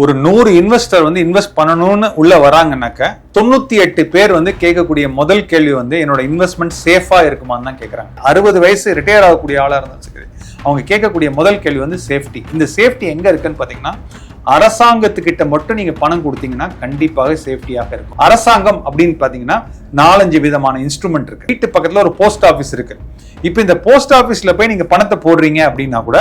ஒரு நூறு இன்வெஸ்டர் வந்து இன்வெஸ்ட் பண்ணணும்னு உள்ள வராங்கன்னாக்க தொண்ணூத்தி எட்டு பேர் வந்து கேட்கக்கூடிய முதல் கேள்வி வந்து என்னோட இன்வெஸ்ட்மெண்ட் சேஃபா இருக்குமான்னு தான் கேட்கறாங்க. அறுபது வயசு ரிட்டையர் ஆகக்கூடிய ஆளா இருந்தாலும் சரி அவங்க கேட்கக்கூடிய முதல் கேள்வி வந்து சேஃப்டி இந்த சேஃப்டி எங்க இருக்குன்னு பாத்தீங்கன்னா அரசாங்கத்துக்கிட்ட மட்டும் நீங்க பணம் கொடுத்தீங்கன்னா கண்டிப்பாக சேஃப்டியாக இருக்கும். அரசாங்கம் அப்படின்னு பாத்தீங்கன்னா நாலஞ்சு விதமான இன்ஸ்ட்ருமெண்ட் இருக்கு. வீட்டு பக்கத்துல ஒரு போஸ்ட் ஆஃபீஸ் இருக்கு. இப்போ இந்த போஸ்ட் ஆஃபீஸ்ல போய் நீங்க பணத்தை போடுறீங்க அப்படின்னா கூட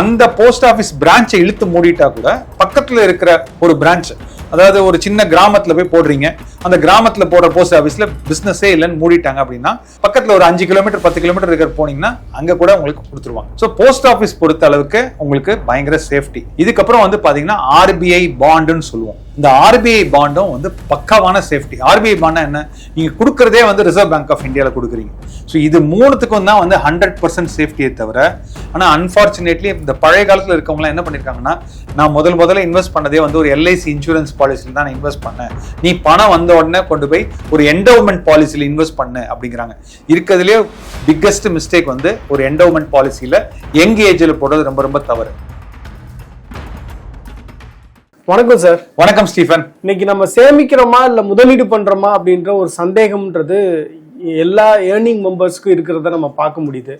அந்த போஸ்ட் ஆஃபீஸ் பிரான்ச்சை இழுத்து மூடிட்டா கூட பக்கத்துல இருக்கிற ஒரு பிரான்ச் அதாவது ஒரு சின்ன கிராமத்துல போய் போடுறீங்க. அந்த கிராமத்துல போற போஸ்ட் ஆஃபீஸ்ல பிசினஸே இல்லைன்னு மூடிட்டாங்க அப்படின்னா பக்கத்துல ஒரு அஞ்சு கிலோமீட்டர் பத்து கிலோமீட்டர் இருக்கிற போனீங்கன்னா அங்க கூட உங்களுக்கு கொடுத்துருவாங்க. ஸோ போஸ்ட் ஆஃபீஸ் பொறுத்த அளவுக்கு உங்களுக்கு பயங்கர சேஃப்டி இதுக்கப்புறம் வந்து பாத்தீங்கன்னா ஆர்பிஐ பாண்டுன்னு சொல்லுவோம். இந்த ஆர்பிஐ பாண்டும் வந்து பக்காவான சேஃப்டி ஆர்பிஐ பாண்டா என்ன? நீங்க கொடுக்கறதே வந்து ரிசர்வ் பேங்க் ஆஃப் இந்தியாவில் கொடுக்குறீங்க. ஸோ இது மூணுத்துக்கும் தான் வந்து ஹண்ட்ரட் பர்சன்ட் சேஃப்டியை தவிர ஆனால் அன்ஃபார்ச்சுனேட்லி இந்த பழைய காலத்தில் இருக்கவங்களாம் என்ன பண்ணியிருக்காங்கன்னா நான் முதல் முதல்ல இன்வெஸ்ட் பண்ணதே வந்து ஒரு எல்ஐசி இன்சூரன்ஸ் பாலிசியில் தான் நான் இன்வெஸ்ட் பண்ணேன். நீ பணம் வந்த உடனே கொண்டு போய் ஒரு என்டோமெண்ட் பாலிசியில் இன்வெஸ்ட் பண்ணு அப்படிங்கிறாங்க. இருக்கிறதுலே பிக்கஸ்ட் மிஸ்டேக் வந்து ஒரு என்டோமெண்ட் பாலிசியில் யங் ஏஜில் போடுறது ரொம்ப ரொம்ப தவறு. வணக்கம் சார் வணக்கம் ஸ்டீஃபன். இன்னைக்கு நம்ம சேமிக்கிறோமா இல்ல முதலீடு பண்றோமா அப்படின்ற ஒரு சந்தேகம்ன்றது எல்லா ஏர்னிங் மெம்பர்ஸ்க்கும் இருக்கிறத நம்ம பார்க்க முடியுது.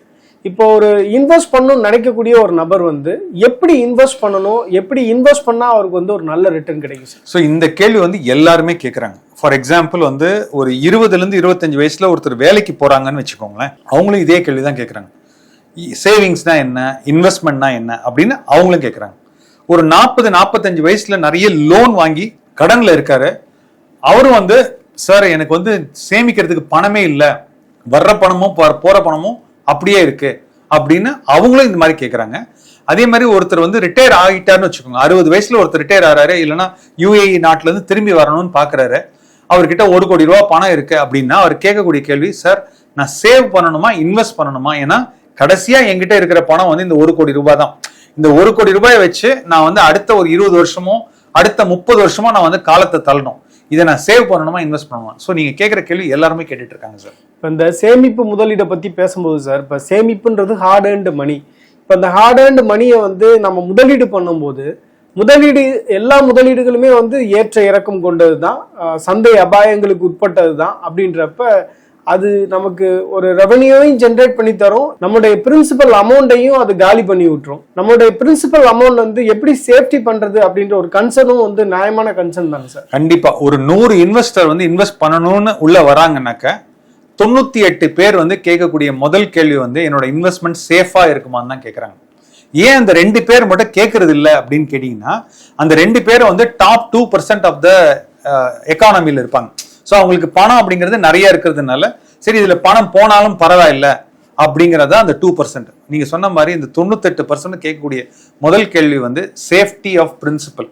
இப்போ ஒரு இன்வெஸ்ட் பண்ணணும்னு நினைக்கக்கூடிய ஒரு நபர் வந்து எப்படி இன்வெஸ்ட் பண்ணணும் எப்படி இன்வெஸ்ட் பண்ணா அவருக்கு வந்து ஒரு நல்ல ரிட்டர்ன் கிடைக்கும் சார் ஸோ இந்த கேள்வி வந்து எல்லாருமே கேட்குறாங்க ஃபார் எக்ஸாம்பிள் வந்து ஒரு இருபதுலேருந்து இருபத்தஞ்சு வயசில் ஒருத்தர் வேலைக்கு போகிறாங்கன்னு வச்சுக்கோங்களேன். அவங்களும் இதே கேள்வி தான் கேட்குறாங்க சேவிங்ஸ்னா என்ன? இன்வெஸ்ட்மெண்ட்னா என்ன? அப்படின்னு அவங்களும் கேட்குறாங்க ஒரு நாற்பது நாற்பத்தஞ்சு வயசில் நிறைய லோன் வாங்கி கடனில் இருக்காரு. அவரும் வந்து சார் எனக்கு வந்து சேமிக்கிறதுக்கு பணமே இல்லை. வர்ற பணமும் போகிற பணமும் அப்படியே இருக்குது அப்படின்னு அவங்களும் இந்த மாதிரி கேட்குறாங்க அதே மாதிரி ஒருத்தர் வந்து ரிட்டையர் ஆகிட்டாருன்னு வச்சுக்கோங்க. அறுபது வயசுல ஒருத்தர் ரிட்டையர் ஆறாரு. இல்லைன்னா யூஏஇ நாட்டிலேருந்து திரும்பி வரணும்னு பார்க்குறாரு அவர்கிட்ட ஒரு கோடி ரூபா பணம் இருக்கு அப்படின்னா அவர் கேட்கக்கூடிய கேள்வி சார் நான் சேவ் பண்ணணுமா இன்வெஸ்ட் பண்ணணுமா? ஏன்னா கடைசியா என்கிட்ட இருக்கிற பணம் வந்து இந்த ஒரு கோடி ரூபாய் தான். இந்த ஒரு கோடி ரூபாயை வச்சு நான் வந்து அடுத்த ஒரு இருபது வருஷமோ அடுத்த முப்பது வருஷமோ நான் வந்து காலத்தை தள்ளணும். இதை நான் சேவ் பண்ணணுமா இன்வெஸ்ட் பண்ணணுமா? ஸோ நீங்க கேட்குற கேள்வி எல்லாருமே கேட்டுட்டு இருக்காங்க சார். இப்போ இந்த சேமிப்பு முதலீடை பத்தி பேசும்போது சார் இப்போ சேமிப்புன்றது ஹார்ட் ஏர்ன்டு மணி இப்போ இந்த ஹார்ட் ஏர்ன்டு மணியை வந்து நம்ம முதலீடு பண்ணும்போது முதலீடு எல்லா முதலீடுகளுமே வந்து ஏற்ற இறக்கம் கொண்டது தான் சந்தை அபாயங்களுக்கு உட்பட்டது தான் அப்படின்றப்ப அது நமக்கு ஒரு ரெவன்யூவையும் ஜென்ரேட் பண்ணி தரும். நம்முடைய பிரின்சிபல் அமௌண்ட்டையும் அது காலி பண்ணி விட்டுரும். நம்மளுடைய பிரின்சிபல் அமௌண்ட் வந்து எப்படி சேஃப்டி பண்றது அப்படின்ற ஒரு கன்சர்னும் வந்து நியாயமான கன்சர்ன் தாங்க சார்? கண்டிப்பா. ஒரு நூறு இன்வெஸ்டர் வந்து இன்வெஸ்ட் பண்ணணும்னு உள்ள வராங்கன்னாக்க தொண்ணூத்தி எட்டு பேர் வந்து கேட்கக்கூடிய முதல் கேள்வி வந்து என்னோட இன்வெஸ்ட்மெண்ட் சேஃபா இருக்குமான்னு தான் கேட்கறாங்க ஏன் அந்த ரெண்டு பேர் மட்டும் கேட்கறது இல்லை அப்படின்னு கேட்டீங்கன்னா அந்த ரெண்டு பேரும் வந்து top two percent of the எக்கானமியில் இருப்பாங்க. ஸோ அவங்களுக்கு பணம் அப்படிங்கிறது நிறைய இருக்கிறதுனால சரி இதில் பணம் போனாலும் பரவாயில்ல அப்படிங்கிறத அந்த டூ பர்சன்ட் நீங்க சொன்ன மாதிரி இந்த தொண்ணூத்தெட்டு பர்சன்ட் கேட்கக்கூடிய முதல் கேள்வி வந்து சேஃப்டி ஆஃப் பிரின்சிபல்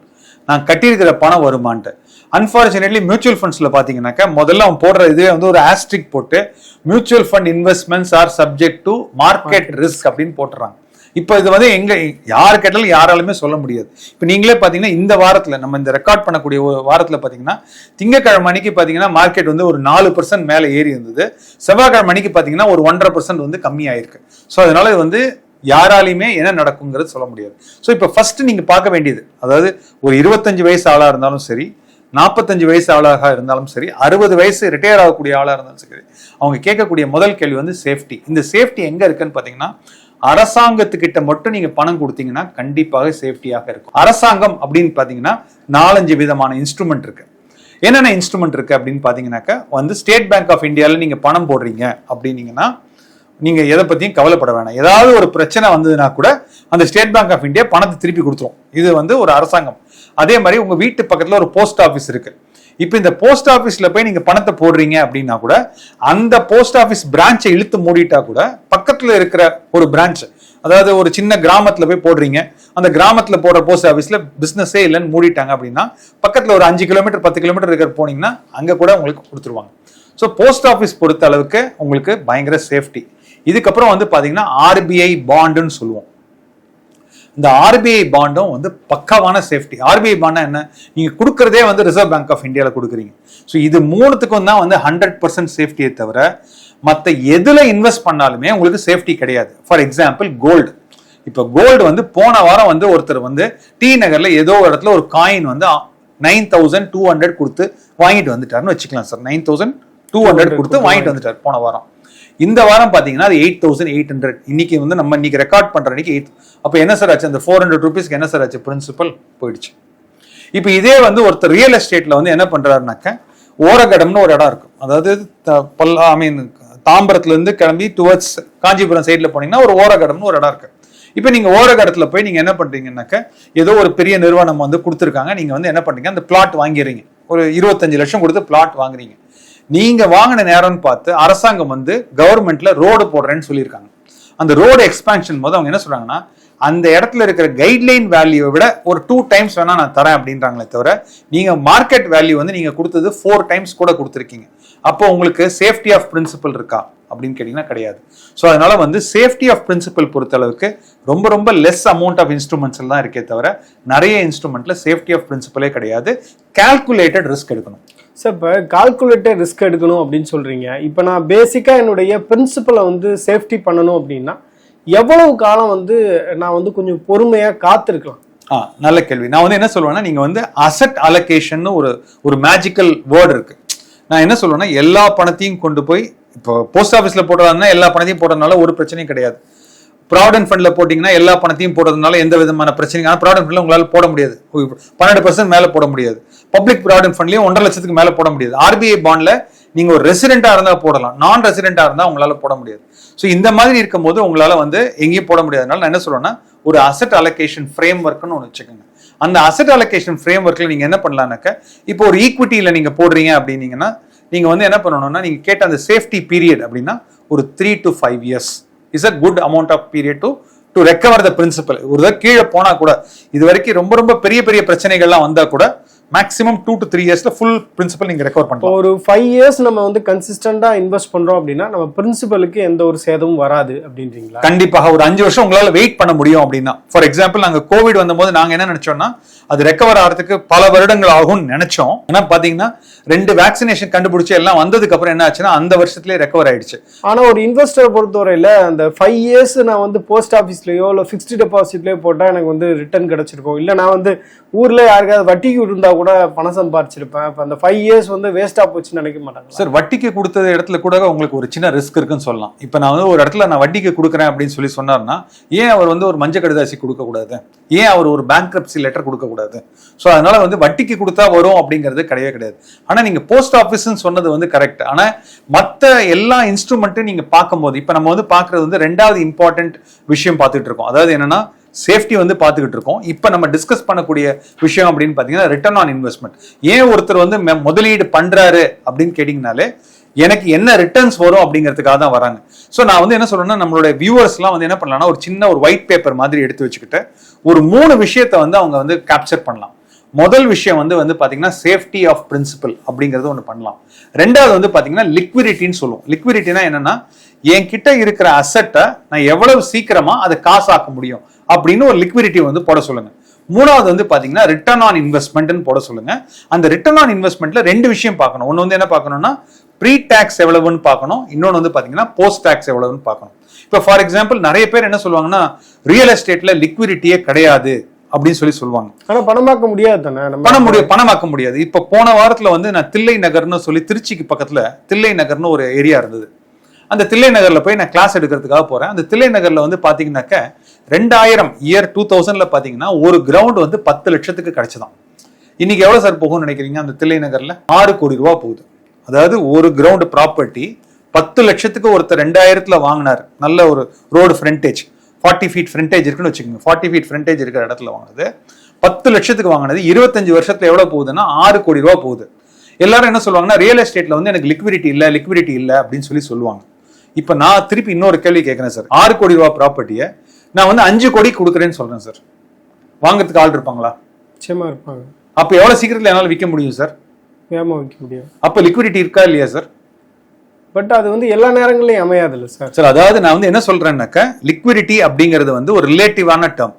நான் கட்டியிருக்கிற பணம் வருமான்ட்டு. அன்பார்ச்சுனேட்லி மியூச்சுவல் ஃபண்ட்ஸில் பார்த்தீங்கன்னாக்கா முதல்ல அவன் போடுற இதுவே வந்து ஒரு ஆஸ்ட்ரிக் போட்டு mutual fund investments are subject to market risk அப்படின்னு போட்டுறாங்க. இப்போ இது வந்து எங்க யார் கேட்டாலும் யாராலுமே சொல்ல முடியாது. இப்போ நீங்களே பார்த்தீங்கன்னா இந்த வாரத்தில் நம்ம இந்த ரெக்கார்ட் பண்ணக்கூடிய வாரத்தில் பார்த்தீங்கன்னா திங்கக்கிழமை அன்னைக்கு பார்த்தீங்கன்னா மார்க்கெட் வந்து ஒரு நாலு பர்சன்ட் மேலே ஏறி இருந்தது. செவ்வாய்க்கிழமை அன்னைக்கு பார்த்தீங்கன்னா ஒரு ஒன்றரை பர்சன்ட் வந்து கம்மியாயிருக்கு. ஸோ அதனால இது வந்து யாராலையுமே என்ன நடக்குங்கிறது சொல்ல முடியாது. ஸோ இப்போ ஃபர்ஸ்ட் நீங்க பார்க்க வேண்டியது அதாவது ஒரு இருபத்தஞ்சு வயசு ஆளாக இருந்தாலும் சரி நாற்பத்தஞ்சு வயசு ஆளாக இருந்தாலும் சரி அறுபது வயசு ரிட்டையர் ஆகக்கூடிய ஆளாக இருந்தாலும் சரி அவங்க கேட்கக்கூடிய முதல் கேள்வி வந்து சேஃப்டி இந்த சேஃப்டி எங்கே இருக்குன்னு பார்த்தீங்கன்னா அரசாங்கத்துக்கிட்ட மட்டும் நீங்க பணம் கொடுத்தீங்கன்னா கண்டிப்பாக சேஃப்டியாக இருக்கும். அரசாங்கம் அப்படின்னு பாத்தீங்கன்னா நாலஞ்சு விதமான இன்ஸ்ட்ருமெண்ட் இருக்கு. என்னென்ன இன்ஸ்ட்ருமெண்ட் இருக்கு அப்படின்னு பாத்தீங்கன்னாக்கா வந்து ஸ்டேட் பேங்க் ஆஃப் இந்தியாவில் நீங்க பணம் போடுறீங்க அப்படின்னீங்கன்னா நீங்க எதை பத்தியும் கவலைப்பட வேணாம். ஏதாவது ஒரு பிரச்சனை வந்ததுன்னா கூட அந்த ஸ்டேட் பேங்க் ஆஃப் இந்தியா பணத்தை திருப்பி கொடுத்துரும். இது வந்து ஒரு அரசாங்கம். அதே மாதிரி உங்க வீட்டு பக்கத்துல ஒரு போஸ்ட் ஆஃபீஸ் இருக்கு. இப்போ இந்த போஸ்ட் ஆஃபீஸில் போய் நீங்கள் பணத்தை போடுறீங்க அப்படின்னா கூட அந்த போஸ்ட் ஆஃபீஸ் பிரான்ச்சை இழுத்து மூடிட்டா கூட பக்கத்தில் இருக்கிற ஒரு பிரான்ச் அதாவது ஒரு சின்ன கிராமத்தில் போய் போடுறீங்க. அந்த கிராமத்தில் போடுற போஸ்ட் ஆஃபீஸில் பிஸ்னஸே இல்லைன்னு மூடிட்டாங்க அப்படின்னா பக்கத்தில் ஒரு அஞ்சு கிலோமீட்டர் பத்து கிலோமீட்டர் இருக்கிற போனீங்கன்னா அங்கே கூட உங்களுக்கு கொடுத்துருவாங்க. ஸோ போஸ்ட் ஆஃபீஸ் பொறுத்த அளவுக்கு உங்களுக்கு பயங்கர சேஃப்டி இதுக்கப்புறம் வந்து பார்த்தீங்கன்னா ஆர்பிஐ பாண்டுன்னு சொல்லுவோம். இந்த ஆர்பிஐ பாண்டும் வந்து பக்காவான சேஃப்டி ஆர்பிஐ பாண்டா என்ன? நீங்க கொடுக்கறதே வந்து ரிசர்வ் பேங்க் ஆஃப் இந்தியாவில் கொடுக்குறீங்க. ஸோ இது மூணுத்துக்கும் தான் வந்து ஹண்ட்ரட் பர்சன்ட் சேஃப்டியை தவிர மற்ற எதுல இன்வெஸ்ட் பண்ணாலுமே உங்களுக்கு சேஃப்டி கிடையாது. ஃபார் எக்ஸாம்பிள் கோல்டு இப்போ கோல்டு வந்து போன வாரம் வந்து ஒருத்தர் வந்து டி நகர்ல ஏதோ ஒரு இடத்துல ஒரு காயின் வந்து நைன் தௌசண்ட் டூ ஹண்ட்ரட் கொடுத்து வாங்கிட்டு வந்துட்டாருன்னு வச்சுக்கலாம் sir. Nine thousand two hundred கொடுத்து வாங்கிட்டு வந்துட்டார் போன வாரம். இந்த வாரம் பாத்தீங்கன்னா அது எயிட் தௌசண்ட் எயிட் ஹண்ட்ரட். இன்னைக்கு வந்து நம்ம இன்னைக்கு ரெக்கார்ட் பண்ற அன்னைக்கு எயிட் அப்போ என்ன சார் ஆச்சு? அந்த ஃபோர் ஹண்ட்ரட் ருபீஸ்க்கு என்ன சார் ஆச்சு? பிரின்சிபல் போயிடுச்சு. இப்போ இதே வந்து ஒருத்தர் ரியல் எஸ்டேட்ல வந்து என்ன பண்றாருனாக்க ஓரகடம்னு ஒரு இடம் இருக்கும். அதாவது த- பல்லா ஐ மீன் தாம்பரத்துல இருந்து கிளம்பி டுவர்ட்ஸ் காஞ்சிபுரம் சைடில் போனீங்கன்னா ஒரு ஓரகடம்னு ஒரு இடம் இருக்கு. இப்போ நீங்க ஓரகடத்துல போய் நீங்க என்ன பண்றீங்கன்னாக்க ஏதோ ஒரு பெரிய நிறுவனம் வந்து கொடுத்துருக்காங்க. நீங்க வந்து என்ன பண்றீங்க? அந்த பிளாட் வாங்கிறீங்க ஒரு இருபத்தஞ்சு லட்சம் கொடுத்து பிளாட் வாங்குறீங்க. நீங்க வாங்கின நேரம்னு பார்த்து அரசாங்கம் வந்து கவர்மெண்ட்ல ரோடு போடுறேன்னு சொல்லியிருக்காங்க. அந்த ரோடு எக்ஸ்பான்ஷன் போது அவங்க என்ன சொல்றாங்கன்னா அந்த இடத்துல இருக்கிற கைட்லைன் வேல்யூவை விட ஒரு டூ டைம்ஸ் வேணா நான் தரேன் அப்படின்றாங்களே தவிர நீங்க மார்க்கெட் வேல்யூ வந்து நீங்க கொடுத்தது ஃபோர் டைம்ஸ் கூட கொடுத்துருக்கீங்க. அப்போ உங்களுக்கு சேஃப்டி ஆஃப் பிரின்சிபல் இருக்கா அப்படின்னு கேட்டீங்கன்னா கிடையாது. ஸோ அதனால வந்து சேஃப்டி ஆஃப் பிரின்சிபல் பொறுத்தளவுக்கு ரொம்ப ரொம்ப லெஸ் அமௌண்ட் ஆஃப் இன்ஸ்ட்ருமெண்ட்ஸ் தான் இருக்கே தவிர நிறைய இன்ஸ்ட்ருமெண்ட்ல சேஃப்டி ஆஃப் பிரின்சிபலே கிடையாது. கால்குலேட்டட் ரிஸ்க் எடுக்கணும். சார் இப்போ கால்குலேட்டர் ரிஸ்க் எடுக்கணும் அப்படின்னு சொல்றீங்க. இப்போ நான் பேசிக்காக என்னுடைய பிரின்சிபலை வந்து சேஃப்டி பண்ணணும் அப்படின்னா எவ்வளவு காலம் வந்து நான் வந்து கொஞ்சம் பொறுமையாக காத்திருக்கலாம்? ஆ நல்ல கேள்வி. நான் வந்து என்ன சொல்லுவேன்னா நீங்க வந்து அசட் அலோகேஷன் ஒரு ஒரு மேஜிக்கல் வேர்டு இருக்கு. நான் என்ன சொல்லுவேன்னா எல்லா பணத்தையும் கொண்டு போய் இப்போ போஸ்ட் ஆஃபீஸில் போடுறதுனா எல்லா பணத்தையும் போடுறதுனால ஒரு பிரச்சனையும் கிடையாது. ப்ராவிடன்ட் ஃபண்டில் போட்டிங்கன்னா எல்லா பணத்தையும் போடுறதுனால எந்த விதமான பிரச்சனையும் ஆனால் ப்ராவிடன்ட் ஃபண்ட்ல உங்களால் போட முடியாது. பன்னெண்டு பர்சன்ட் மேலே போட முடியாது. பப்ளிக் ப்ராவிடன்ட் ஃபண்ட்லேயும் ஒன்றரை லட்சத்துக்கு மேலே போட முடியாது. ஆர்பிஐ பாண்டில் நீங்கள் ஒரு ரெசிடெண்ட்டாக இருந்தால் போடலாம். நான் ரெசிடெண்ட்டாக இருந்தால் உங்களால் போட முடியாது. ஸோ இந்த மாதிரி இருக்கும்போது உங்களால் வந்து எங்கேயும் போட முடியாதனால நான் என்ன சொல்லுவேன்னா ஒரு அசட் அலோகேஷன் ஃப்ரேம் ஒர்க்குன்னு ஒன்று வச்சுக்கோங்க. அந்த அசட் அலோகேஷன் ஃப்ரேம் ஒர்க்கில் நீங்கள் என்ன பண்ணலாம்னாக்க இப்போ ஒரு ஈக்விட்டியில் நீங்கள் போடுறீங்க அப்படின்னீங்கன்னா நீங்கள் வந்து என்ன பண்ணணும்னா நீங்கள் கேட்ட அந்த சேஃப்டி பீரியட் அப்படின்னா ஒரு three to five years is a good amount of period to to recover the principal ஒரு தடவை கீழே போனால் கூட இது வரைக்கும் ரொம்ப ரொம்ப பெரிய பெரிய பிரச்சனைகள்லாம் வந்தால் கூட மேக்ஸிமம் டூ டு த்ரீ இயர்ஸ்ல ஃபுல் பிரின்சிபல் நீங்க ரெக்கவர் பண்ணலாம் ஒரு ஃபைவ் இயர்ஸ் நம்ம வந்து கன்சிஸ்டண்டா இன்வெஸ்ட் பண்றோம் அப்படின்னா நம்ம பிரின்சிபலுக்கு எந்த ஒரு சேதமும் வராது அப்படின்றீங்களா? கண்டிப்பாக ஒரு அஞ்சு வருஷம் உங்களால வெயிட் பண்ண முடியும் அப்படின்னா. ஃபார் எக்ஸாம்பிள் நாங்க கோவிட் வந்தபோது நாங்க என்ன நினைச்சோம்னா அது ரெக்கவர் ஆகிறதுக்கு பல வருடங்கள் ஆகும்னு நினைச்சோம். ஏன்னா பாத்தீங்கன்னா ரெண்டு வேக்சினேஷன் கண்டுபிடிச்சு எல்லாம் வந்ததுக்கு அப்புறம் என்ன ஆச்சுன்னா அந்த வருஷத்துலயே ரெக்கவர் ஆயிடுச்சு. ஆனா ஒரு இன்வெஸ்டரை பொறுத்தவரையில அந்த ஃபைவ் இயர்ஸ் நான் வந்து போஸ்ட் ஆஃபீஸ்லயோ இல்ல ஃபிக்ஸ்டு டெபாசிட்லயோ போட்டா எனக்கு வந்து ரிட்டர்ன் கிடைச்சிருக்கும். இல்ல நான் வந்து ஊர்ல யாருக்காவது வட்டிக்கு இருந்தா கூட பணம் சம்பாரிச்சிருப்பேன். இப்போ அந்த ஃபைவ் இயர்ஸ் வந்து வேஸ்டா போச்சுன்னு நினைக்க மாட்டாங்க சார் வட்டிக்கு கொடுத்த இடத்துல கூட உங்களுக்கு ஒரு சின்ன ரிஸ்க் இருக்குன்னு சொல்லலாம். இப்போ நான் வந்து ஒரு இடத்துல நான் வட்டிக்கு கொடுக்குறேன் அப்படின்னு சொல்லி சொன்னார்னா ஏன் அவர் வந்து ஒரு மஞ்சள் கடிதாசி கொடுக்கக்கூடாது ஏன் அவர் ஒரு பேங்க்ரப்சி லெட்டர் கொடுக்கக்கூடாது ஸோ அதனால வந்து வட்டிக்கு கொடுத்தா வரும் அப்படிங்கிறது கிடையவே கிடையாது. ஆனால் நீங்கள் போஸ்ட் ஆஃபீஸ்ன்னு சொன்னது வந்து கரெக்ட் ஆனால் மற்ற எல்லா இன்ஸ்ட்ருமெண்ட்டும் நீங்கள் பார்க்கும்போது இப்போ நம்ம வந்து பார்க்குறது வந்து ரெண்டாவது இம்பார்ட்டன்ட் விஷயம் பார்த்துட்டு இருக்கோம். அதாவது என்னன்னா சேஃப்டி வந்து பார்த்துக்கிட்டு இருக்கோம். இப்போ நம்ம டிஸ்கஸ் பண்ணக்கூடிய விஷயம் அப்படின்னு பார்த்தீங்கன்னா ரிட்டர்ன் ஆன் இன்வெஸ்ட்மெண்ட் ஏன் ஒருத்தர் வந்து மெ- முதலீடு பண்ணுறாரு அப்படின்னு கேட்டிங்கனாலே எனக்கு என்ன ரிட்டர்ன்ஸ் வரும் அப்படிங்கிறதுக்காக தான் வராங்க. ஸோ நான் வந்து என்ன சொல்றேன்னா நம்மளுடைய வியூவர்ஸ்லாம் வந்து என்ன பண்ணலாம்னா ஒரு சின்ன ஒரு ஒயிட் பேப்பர் மாதிரி எடுத்து வச்சுக்கிட்டு ஒரு மூணு விஷயத்தை வந்து அவங்க வந்து கேப்சர் பண்ணலாம். முதல் விஷயம் வந்து வந்து பார்த்தீங்கன்னா சேஃப்டி ஆஃப் பிரின்சிபல் அப்படிங்கிறது ஒன்று பண்ணலாம். ரெண்டாவது வந்து பார்த்தீங்கன்னா லிக்விடிட்டின்னு சொல்லுவோம். லிக்விடிட்டினா என்னன்னா என்கிட்ட இருக்கிற அசட்டை நான் எவ்வளவு சீக்கிரமா அதை காசாக்க முடியும். அப்படின்னு ஒரு லிக்விடிட்டி வந்து போட சொல்லுங்க. மூணாவது வந்து பாத்தீங்கன்னா ரிட்டர்ன் ஆன் இன்வெஸ்ட்மெண்ட்னு போட சொல்லுங்க. அந்த ரிட்டர்ன் ஆன் இன்வெஸ்ட்மெண்ட்ல ரெண்டு விஷயம் பார்க்கணும். ஒன்று வந்து என்ன பார்க்கணும்னா ப்ரீ டேக்ஸ் எவ்வளவுன்னு பார்க்கணும். இன்னொன்று வந்து பாத்தீங்கன்னா போஸ்ட் டேக்ஸ் எவ்வளவுன்னு பார்க்கணும். இப்போ ஃபார் எக்ஸாம்பிள் நிறைய பேர் என்ன சொல்லுவாங்கன்னா ரியல் எஸ்டேட்ல லிக்விடிட்டியே கிடையாது அப்படின்னு சொல்லி சொல்லுவாங்க. ஆனா பணமாக்க முடியாது தானே? பணம் முடியும் பணமாக்க முடியாது. இப்ப போன வாரத்துல வந்து நான் தில்லை நகர்னு சொல்லி திருச்சிக்கு பக்கத்துல தில்லை நகர்னு ஒரு ஏரியா இருந்தது. அந்த தில்லை நகரில் போய் நான் கிளாஸ் எடுக்கிறதுக்காக போகிறேன் அந்த தில்லை நகரில் வந்து பார்த்தீங்கன்னாக்க ரெண்டாயிரம் இயர் டூ தௌசண்டில் பார்த்தீங்கன்னா ஒரு கிரவுண்ட் வந்து பத்து லட்சத்துக்கு கிடைச்சதாம். இன்னைக்கு எவ்வளோ சார் போகும்னு நினைக்கிறீங்க? அந்த தில்லை நகரில் ஆறு கோடி ரூபா போகுது. அதாவது ஒரு கிரவுண்ட் ப்ராப்பர்ட்டி பத்து லட்சத்துக்கு ஒருத்தர் ரெண்டாயிரத்தில் வாங்கினார். நல்ல ஒரு road frontage forty feet frontage இருக்குன்னு வச்சுக்கோங்க. ஃபார்ட்டி ஃபீட் ஃப்ரண்டேஜ் இருக்கிற இடத்துல வாங்கினது. பத்து லட்சத்துக்கு வாங்கினது. இருபத்தஞ்சு வருஷத்தில் எவ்வளோ போகுதுன்னா ஆறு கோடி ரூபா போகுது. எல்லாரும் என்ன சொல்லுவாங்கன்னா ரியல் எஸ்டேட்ல வந்து எனக்கு லிக்விடிட்டி இல்லை லிக்விடிட்டி இல்லை அப்படின்னு சொல்லி சொல்லுவாங்க. இப்போ நான் திருப்பி இன்னொரு கேள்வி கேட்கிறேன் சார் ஆறு கோடி ரூபாய் ப்ராப்பர்ட்டியை நான் வந்து அஞ்சு கோடி கொடுக்குறேன்னு சொல்றேன் சார் வாங்குறதுக்கு ஆள் இருப்பாங்களா? நிச்சயமா இருப்பாங்க. அப்போ எவ்வளவு சீக்கிரத்துல என்னால் விற்க முடியும் சார் வேகமா வைக்க முடியும் அப்போ லிக்விடிட்டி இருக்கா இல்லையா சார் பட் அது வந்து எல்லா நேரங்களையும் அமையாதுல்ல சார் சார் அதாவது நான் வந்து என்ன சொல்றேன்னாக்க லிக்விடிட்டி அப்படிங்கிறது வந்து ஒரு ரிலேட்டிவான டேர்ம்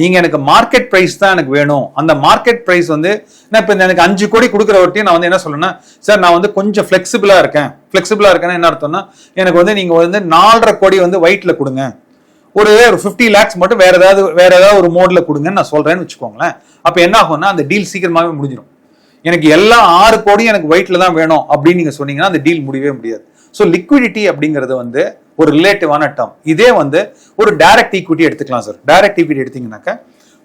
நீங்க எனக்கு மார்க்கெட் பிரைஸ் தான் எனக்கு வேணும். அந்த மார்க்கெட் பிரைஸ் வந்து நான் இப்போ எனக்கு அஞ்சு கோடி கொடுக்குறவர்ட்டையும் நான் வந்து என்ன சொல்லணும்னா சார் நான் வந்து கொஞ்சம் ஃபிளெக்சிபிளா இருக்கேன். ஃபிளெக்சிபிளா இருக்கேன்னா என்ன அர்த்தம்னா எனக்கு வந்து நீங்க வந்து நாலரை கோடி வந்து ஒயிட்ல கொடுங்க. ஒரு ஒரு ஃபிஃப்டி லேக்ஸ் மட்டும் வேற ஏதாவது வேற ஏதாவது ஒரு மோட்ல கொடுங்கன்னு நான் சொல்றேன்னு வச்சுக்கோங்களேன். அப்ப என்ன ஆகும்னா அந்த டீல் சீக்கிரமாவே முடிஞ்சிடும் எனக்கு எல்லா ஆறு கோடியும் எனக்கு ஒயிட்ல தான் வேணும் அப்படின்னு நீங்க சொன்னீங்கன்னா அந்த டீல் முடியவே முடியாது. ஸோ லிக்விடிட்டி அப்படிங்கிறது வந்து ஒரு ரிலேட்டிவான டேர்ம் இதே வந்து ஒரு டைரக்ட் ஈக்விட்டி எடுத்துக்கலாம் சார் டைரக்ட் ஈக்விட்டி எடுத்தீங்கன்னாக்க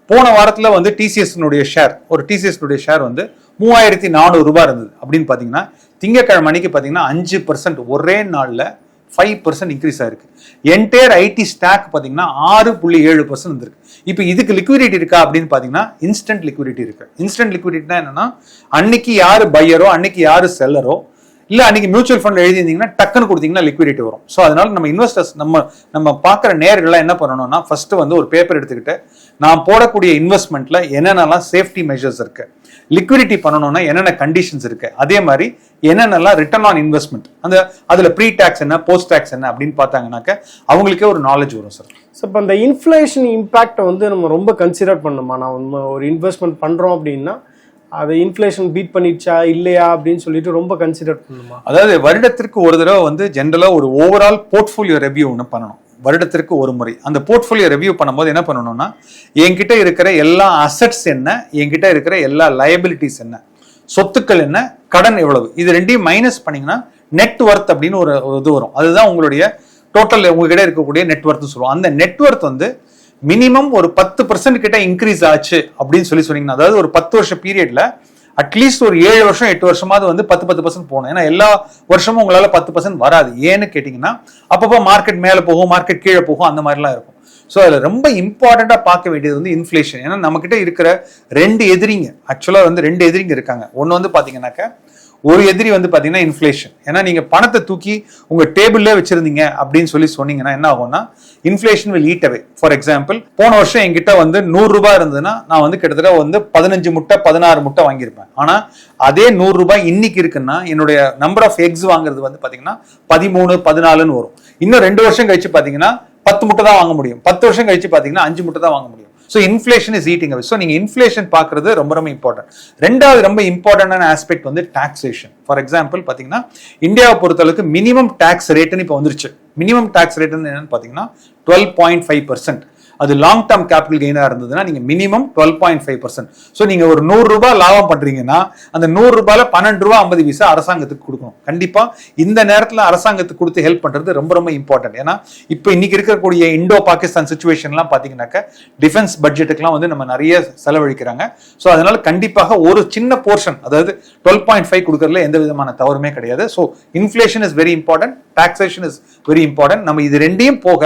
போன வாரத்தில் வந்து டிசிஎஸ்னுடைய ஷேர் ஒரு டிசிஎஸ்னுடைய ஷேர் வந்து மூவாயிரத்தி நானூறு ரூபாய் இருந்தது. அப்படின்னு பார்த்தீங்கன்னா திங்கக்கிழமை அன்னைக்கு பார்த்தீங்கன்னா அஞ்சு பர்சன்ட் ஒரே நாளில் ஃபைவ் பர்சன்ட் இன்க்ரீஸ் ஆயிருக்கு. என்டையர் ஐடி ஸ்டாக் பார்த்தீங்கன்னா ஆறு புள்ளி ஏழு பர்சன்ட் வந்திருக்கு. இப்போ இதுக்கு லிக்விடிட்டி இருக்கா அப்படின்னு பார்த்தீங்கன்னா இன்ஸ்டன்ட் லிக்விடிட்டி இருக்கு. இன்ஸ்டன்ட் லிக்விடிட்டினா என்னன்னா அன்னைக்கு யார் பையரோ அன்னைக்கு யார் செல்லரோ இல்ல அன்றைக்கி மியூச்சுவல் ஃபண்ட் எழுதியிருந்தீங்கன்னா டக்குன்னு கொடுத்தீங்கன்னா லிக்விடிட்டி வரும். ஸோ அதனால நம்ம இன்வெஸ்டர்ஸ் நம்ம நம்ம பார்க்குற நேர்கள்லாம் என்ன பண்ணணும்னா ஃபர்ஸ்ட் வந்து ஒரு பேப்பர் எடுத்துக்கிட்டு நான் போடக்கூடிய இன்வெஸ்ட்மெண்ட்ல என்னென்னலாம் சேஃப்டி மெஷர்ஸ் இருக்கு லிக்விடிட்டி பண்ணணும்னா என்னென்ன கண்டிஷன்ஸ் இருக்கு அதே மாதிரி என்னென்னலாம் ரிட்டர்ன் ஆன் இன்வெஸ்ட்மெண்ட் அந்த அதுல ப்ரீ டேக்ஸ் என்ன போஸ்ட் டேக்ஸ் என்ன அப்படின்னு பார்த்தாங்கன்னாக்க அவங்களுக்கே ஒரு நாலேஜ் வரும் சார் ஸோ இப்போ அந்த இன்ஃப்ளேஷன் இம்பேக்டை வந்து நம்ம ரொம்ப கன்சிடர் பண்ணணுமா? நான் ஒரு இன்வெஸ்ட்மெண்ட் பண்ணுறோம் அப்படின்னா அதை இன்ஃப்ளேஷன் பீட் பண்ணிடுச்சா இல்லையா அப்படின்னு சொல்லிட்டு ரொம்ப கன்சிடர் பண்ணணுமா? அதாவது வருடத்திற்கு ஒரு தடவை வந்து ஜென்ரலாக ஒரு ஓவரால் போர்ட்ஃபோலியோ ரெவ்யூ ஒன்று பண்ணணும். வருடத்திற்கு ஒரு முறை. அந்த போர்ட்ஃபோலியோ ரெவ்யூ பண்ணும்போது என்ன பண்ணணும்னா என்கிட்ட இருக்கிற எல்லா அசட்ஸ் என்ன என்கிட்ட இருக்கிற எல்லா லயபிலிட்டிஸ் என்ன சொத்துக்கள் என்ன கடன் எவ்வளவு இது ரெண்டையும் மைனஸ் பண்ணீங்கன்னா நெட் ஒர்த் அப்படின்னு ஒரு இது வரும். அதுதான் உங்களுடைய டோட்டல் உங்ககிட்ட இருக்கக்கூடிய நெட் சொல்லுவோம். அந்த நெட்ஒர்த் வந்து மினிமம் ஒரு பத்து பர்சன்ட் கிட்ட இன்க்ரீஸ் ஆச்சு அப்படின்னு சொல்லி சொன்னீங்கன்னா அதாவது ஒரு பத்து வருஷம் பீரியட்ல அட்லீஸ்ட் ஒரு ஏழு வருஷம் எட்டு வருஷமாவது வந்து பத்து பத்து பர்சன்ட் போகணும். ஏன்னா எல்லா வருஷமும் உங்களால பத்து பர்சன்ட் வராது. ஏன்னு கேட்டிங்கன்னா அப்பப்போ மார்க்கெட் மேலே போகும் மார்க்கெட் கீழே போகும் அந்த மாதிரிலாம் இருக்கும். ஸோ அதில் ரொம்ப இம்பார்ட்டண்ட்டாக பார்க்க வேண்டியது வந்து இன்ஃப்ளேஷன் ஏன்னா நம்மக்கிட்ட இருக்கிற ரெண்டு எதிரிங்க ஆக்சுவலாக வந்து ரெண்டு எதிரிங்க இருக்காங்க. ஒன்று வந்து பார்த்தீங்கன்னாக்க ஒரு எதிரி வந்து பார்த்தீங்கன்னா இன்ஃப்ளேஷன் ஏன்னா நீங்கள் பணத்தை தூக்கி உங்கள் டேபிளில் வச்சிருந்தீங்க அப்படின்னு சொல்லி சொன்னீங்கன்னா என்ன ஆகும்னா inflation will eat away for example போன வருஷம் என்கிட்ட வந்து நூறு ரூபாய் இருந்ததுன்னா நான் வந்து கிட்டத்தட்ட வந்து பதினஞ்சு முட்டை பதினாறு முட்டை வாங்கியிருப்பேன். ஆனால் அதே நூறு ரூபாய் இன்னைக்கு இருக்குன்னா என்னுடைய நம்பர் ஆஃப் எக்ஸ் வாங்குறது வந்து பார்த்தீங்கன்னா பதிமூணு பதினாலுன்னு வரும். இன்னும் ரெண்டு வருஷம் கழிச்சு பார்த்தீங்கன்னா பத்து முட்டை தான் வாங்க முடியும். பத்து வருஷம் கழிச்சு பார்த்தீங்கன்னா அஞ்சு முட்டை தான் வாங்க முடியும். So inflation is eating away so நீங்கள் இன்ஃப்ளேஷன் பார்க்குறது ரொம்ப ரொம்ப இம்பார்ட்டன்ட் ரெண்டாவது ரொம்ப இம்பார்ட்டண்டான ஆஸ்பெக்ட் வந்து டாக்ஸேஷன் ஃபார் எக்ஸாம்பிள் பார்த்தீங்கன்னா இந்தியாவை பொறுத்தளவுக்கு மினிமம் டாக்ஸ் ரேட்டுன்னு இப்போ வந்துருச்சு. மினிமம் டாக்ஸ் ரேட்டுன்னு என்னன்னு பார்த்தீங்கன்னா டுவெல் பாயிண்ட் ஃபைவ் பர்சன்ட் அது லாங் டேர்ம் கேபிட்டல் கெயினாக இருந்ததுன்னா நீங்கள் minimum twelve point five percent so நீங்கள் ஒரு நூறு ரூபாய் லாபம் பண்ணுறீங்கன்னா அந்த நூறு ரூபாயில பன்னெண்டு ரூபா ஐம்பது பைசா அரசாங்கத்துக்கு கொடுக்கணும். கண்டிப்பாக இந்த நேரத்தில் அரசாங்கத்துக்கு கொடுத்து ஹெல்ப் பண்ணுறது ரொம்ப ரொம்ப இம்பார்ட்டன்ட் ஏன்னா இப்போ இன்னைக்கு இருக்கக்கூடிய இண்டோ பாகிஸ்தான் சுச்சுவேஷன்லாம் பார்த்தீங்கன்னாக்க டிஃபென்ஸ் பட்ஜெட்டுக்குலாம் வந்து நம்ம நிறைய செலவழிக்கிறாங்க. ஸோ அதனால கண்டிப்பாக ஒரு சின்ன போர்ஷன் அதாவது டுவெல் பாயிண்ட் ஃபைவ் கொடுக்கறதுல எந்த விதமான தவறுமே கிடையாது. So inflation is very important taxation is very important நம்ம இது ரெண்டையும் போக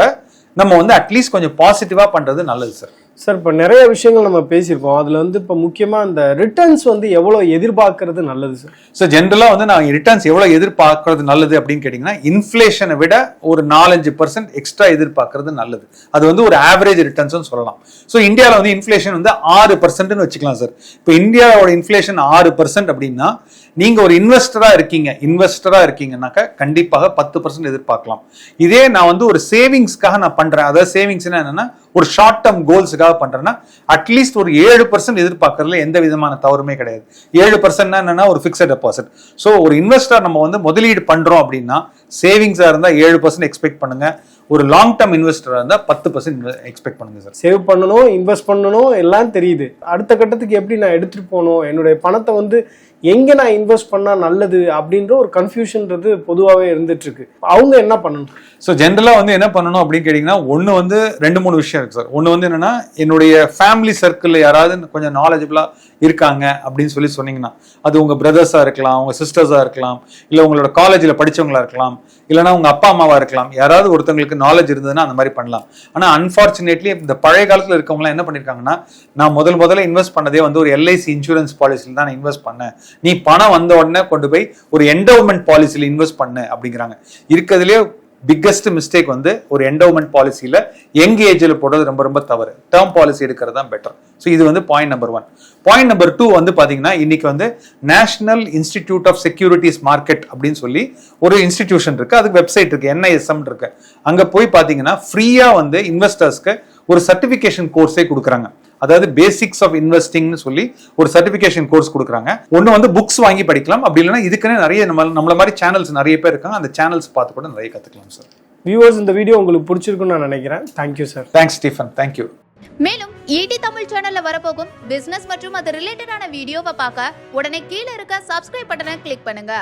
நம்ம வந்து அட்லீஸ்ட் கொஞ்சம் பாசிட்டிவா பண்றது நல்லது சார் சார் இப்போ நிறைய விஷயங்கள் நம்ம பேசியிருக்கோம் அதில் வந்து இப்போ முக்கியமாக இந்த ரிட்டர்ன்ஸ் வந்து எவ்வளோ எதிர்பார்க்கறது நல்லது சார் ஸோ ஜென்ரலாக வந்து நான் ரிட்டர்ன்ஸ் எவ்வளோ எதிர்பார்க்கறது நல்லது அப்படின்னு கேட்டிங்கன்னா இன்ஃப்ளேஷனை விட ஒரு நாலஞ்சு பர்சன்ட் எக்ஸ்ட்ரா எதிர்பார்க்கறது நல்லது. அது வந்து ஒரு ஆவரேஜ் ரிட்டர்ன்ஸ்னு சொல்லலாம். ஸோ இந்தியாவில் வந்து இன்ஃப்ளேஷன் வந்து ஆறு பர்சன்ட்னு வச்சுக்கலாம் சார் இப்போ இந்தியாவோட இன்ஃப்ளேஷன் ஆறு பர்சன்ட் அப்படின்னா நீங்க ஒரு இன்வெஸ்டரா இருக்கீங்க. இன்வெஸ்டரா இருக்கீங்கன்னாக்க கண்டிப்பாக பத்து பர்சன்ட் எதிர்பார்க்கலாம். இதே நான் வந்து ஒரு சேவிங்ஸ்க்காக நான் பண்றேன். அதாவது சேவிங்ஸ்னா என்னன்னா ஒரு ஷார்ட் டேர்ம் கோல்ஸுக்காக பண்றேன்னா அட்லீஸ்ட் ஒரு ஏழு பர்சன்ட் எதிர்பார்க்கறதுல எந்த விதமான தவறுமே கிடையாது. ஏழு பர்சன்ட்னா என்னன்னா ஒரு ஃபிக்ஸட் டெபாசிட் ஸோ ஒரு இன்வெஸ்டர் நம்ம வந்து முதலீடு பண்றோம் அப்படின்னா சேவிங்ஸா இருந்தா ஏழு பர்சன்ட் எக்ஸ்பெக்ட் பண்ணுங்க. ஒரு லாங் டேர்ம் இன்வெஸ்டராக இருந்தால் பத்து பர்சன்ட் எக்ஸ்பெக்ட் பண்ணுங்க சார் சேவ் பண்ணணும் இன்வெஸ்ட் பண்ணணும் எல்லாம் தெரியுது. அடுத்த கட்டத்துக்கு எப்படி நான் எடுத்துட்டு போகணும்? என்னுடைய பணத்தை வந்து எங்கே நான் இன்வெஸ்ட் பண்ணால் நல்லது அப்படின்ற ஒரு கன்ஃபியூஷன்றது பொதுவாகவே இருந்துட்டுருக்கு. அவங்க என்ன பண்ணணும்? ஸோ ஜென்ரலாக வந்து என்ன பண்ணணும் அப்படின்னு கேட்டிங்கன்னா ஒன்று வந்து ரெண்டு மூணு விஷயம் இருக்குது சார் ஒன்று வந்து என்னென்னா என்னுடைய ஃபேமிலி சர்க்கிளில் யாராவது கொஞ்சம் நாலேஜபிளாக இருக்காங்க அப்படின்னு சொல்லி சொன்னீங்கன்னா அது உங்கள் பிரதர்ஸாக இருக்கலாம் உங்கள் சிஸ்டர்ஸாக இருக்கலாம் இல்லை உங்களோட காலேஜில் படிச்சவங்களா இருக்கலாம் இல்லைனா உங்கள் அப்பா அம்மாவா இருக்கலாம். யாராவது ஒருத்தவங்களுக்கு நாலேஜ் இருந்ததுன்னா அந்த மாதிரி பண்ணலாம். ஆனால் அன்பார்ச்சுனேட்லி இந்த பழைய காலத்தில் இருக்கவங்களாம் என்ன பண்ணியிருக்காங்கன்னா நான் முதல் முதல்ல இன்வெஸ்ட் பண்ணதே வந்து ஒரு எல்ஐசி இன்சூரன்ஸ் பாலிசியில் தான் நான் இன்வெஸ்ட் பண்ணேன். நீ பணம் வந்த உடனே கொண்டு போய் ஒரு என்டோவ்மெண்ட் பாலிசியில் இன்வெஸ்ட் பண்ணு அப்படிங்கிறாங்க. இருக்கிறதுலே பிக்கஸ்ட் மிஸ்டேக் வந்து ஒரு என்டோமெண்ட் பாலிசியில் யங் ஏஜில் போடுறது ரொம்ப ரொம்ப தவறு. டேர்ம் பாலிசி எடுக்கிறது தான் பெட்டர் ஸோ இது வந்து point number one point number two வந்து பார்த்தீங்கன்னா இன்னைக்கு வந்து national institute of securities market அப்படின்னு சொல்லி ஒரு இன்ஸ்டிடியூஷன் இருக்கு. அதுக்கு வெப்சைட் இருக்கு என்ஐஎஸ்எம் இருக்கு. அங்கே போய் பார்த்தீங்கன்னா ஃப்ரீயாக வந்து இன்வெஸ்டர்ஸ்க்கு ஒரு சர்டிஃபிகேஷன் கோர்ஸே கொடுக்குறாங்க. அதாவது பேசிக்ஸ் ஆஃப் இன்வெஸ்டிங்னு சொல்லி ஒரு சர்டிஃபிகேஷன் கோர்ஸ் கொடுக்குறாங்க. ஒன்று வந்து புக்ஸ் வாங்கி படிக்கலாம். அப்படி இல்லைன்னா இதுக்குன்னு நிறைய நம்ம நம்மள மாதிரி சேனல்ஸ் நிறைய பேர் இருக்காங்க. அந்த சேனல்ஸ் பார்த்து கூட நிறைய கற்றுக்கலாம் சார் வியூவர்ஸ் இந்த வீடியோ உங்களுக்கு பிடிச்சிருக்குன்னு நான் நினைக்கிறேன். Thank you sir thanks Stephen thank you மேலும் ஈடி தமிழ் சேனல்ல வரப்போகும் பிசினஸ் மற்றும் அது ரிலேட்டடான வீடியோவை பார்க்க உடனே கீழே இருக்க சப்ஸ்கிரைப் பட்டனை கிளிக் பண்ணுங்க.